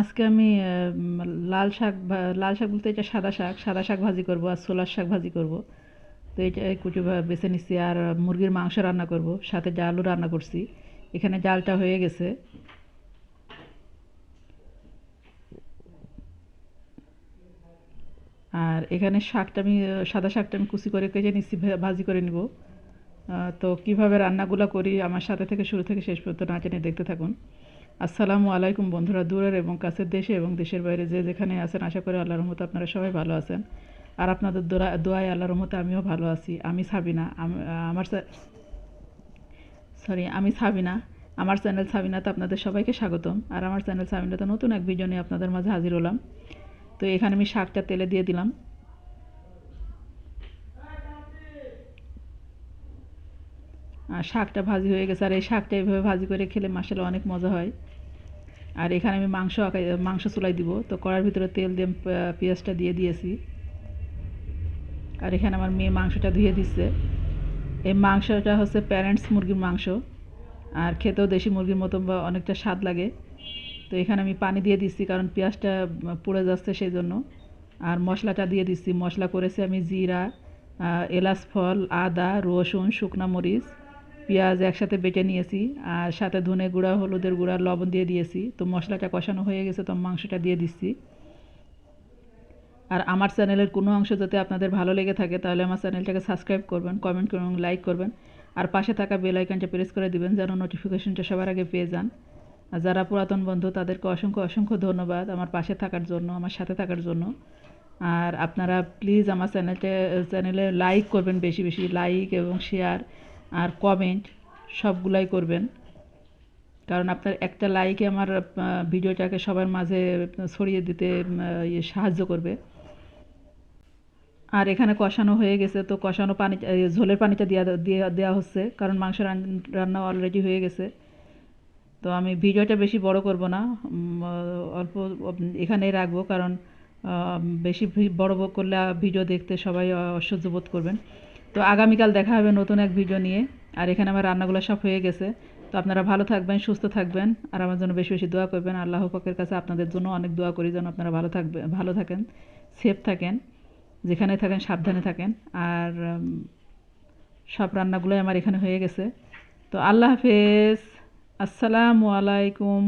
আজকে আমি লাল শাক লাল শাক বলতে এটা সাদা শাক সাদা শাক ভাজি করব আর ছোলার শাক ভাজি করব। তো এটা কুচু বেছে নিচ্ছি আর মুরগির মাংস রান্না করব, সাথে ডালও রান্না করছি। এখানে ডালটা হয়ে গেছে। আর এখানে শাকটা আমি, সাদা শাকটা আমি কুচি করে কেটে নিচ্ছি ভাজি করে নিব। তো কীভাবে রান্নাগুলো করি, আমার সাথে থেকে শুরু থেকে শেষ পর্যন্ত না জেনে দেখতে থাকুন। আসসালামু আলাইকুম বন্ধুরা, দূরের এবং কাছের দেশে এবং দেশের বাইরে যে যেখানে আছেন, আশা করি আল্লাহর রহমতে আপনারা সবাই ভালো আছেন। আর আপনাদের দোয়া দোয়ায় আল্লাহর রহমতে আমিও ভালো আছি। আমি সাবিনা আমার সরি আমি সাবিনা, আমার চ্যানেল সাবিনাতে আপনাদের সবাইকে স্বাগতম। আর আমার চ্যানেল সাবিনাতে নতুন এক ভিডিও আপনাদের মাঝে হাজির হলাম। তো এখানে আমি শাকটা তেলে দিয়ে দিলাম। আর শাকটা ভাজি হয়ে গেছে। আর এই শাকটা এইভাবে ভাজি করে খেলে মাসালে অনেক মজা হয়। আর এখানে আমি মাংস মাংস চুলাই দিব। তো কড়ার ভিতরে তেল দিয়ে পেঁয়াজটা দিয়ে দিয়েছি। আর এখানে আমার মেয়ে মাংসটা ধুয়ে দিচ্ছে। এই মাংসটা হচ্ছে প্যারেন্টস মুরগির মাংস। আর খেতেও দেশি মুরগির মতো বা অনেকটা স্বাদ লাগে। তো এখানে আমি পানি দিয়ে দিচ্ছি কারণ পেঁয়াজটা পুড়ে যাচ্ছে সেই জন্য আর মশলাটা দিয়ে দিচ্ছি। মশলা করেছি আমি জিরা এলাচ, ফল, আদা, রসুন, শুকনা মরিচ। পেঁয়াজ একসাথে বেটে নিয়েছি, আর সাথে ধনে গুঁড়া, হলুদের গুঁড়া, লবণ দিয়ে দিয়েছি। তো মশলাটা কষানো হয়ে গেছে, তো মাংসটা দিয়ে দিচ্ছি। আর আমার চ্যানেলের কোনো অংশ যাতে আপনাদের ভালো লেগে থাকে, তাহলে আমার চ্যানেলটাকে সাবস্ক্রাইব করবেন, কমেন্ট করবেন লাইক করবেন। আর পাশে থাকা বেল আইকনটা প্রেস করে দিবেন, যেন নোটিফিকেশনটা সবার আগে পেয়ে যান। আর যারা পুরাতন বন্ধু, তাদেরকে অসংখ্য অসংখ্য ধন্যবাদ আমার পাশে থাকার জন্য, আমার সাথে থাকার জন্য। আর আপনারা প্লিজ আমার চ্যানেলটা, চ্যানেলে লাইক করবেন বেশি বেশি লাইক এবং শেয়ার আর কমেন্ট সবগুলাই করবেন। কারণ আপনার একটা লাইকে আমার ভিডিওটাকে সবার মাঝে ছড়িয়ে দিতে ইয়ে সাহায্য করবে। আর এখানে কষানো হয়ে গেছে, তো কষানো পানি ঝোলের পানিটা দেওয়া দিয়ে দেওয়া হচ্ছে, কারণ মাংস রান- রান্না অলরেডি হয়ে গেছে। তো আমি ভিডিওটা বেশি বড় করব না অল্প এখানেই রাখব, কারণ বেশি বড় করলে ভিডিও দেখতে সবাই অসহ্য বোধ করবেন। তো আগামীকাল দেখা হবে নতুন এক ভিডিও নিয়ে। আর এখানে আমার রান্নাগুলো সব হয়ে গেছে। তো আপনারা ভালো থাকবেন, সুস্থ থাকবেন। আর আমার জন্য বেশি বেশি দোয়া করবেন। আল্লাহ পাকের কাছে আপনাদের জন্য অনেক দোয়া করি যেন আপনারা ভালো থাকবেন ভালো থাকেন সেফ থাকেন, যেখানে থাকেন সাবধানে থাকেন। আর সব রান্নাগুলোই আমার এখানে হয়ে গেছে। তো আল্লাহ হাফেজ। আসসালামু আলাইকুম।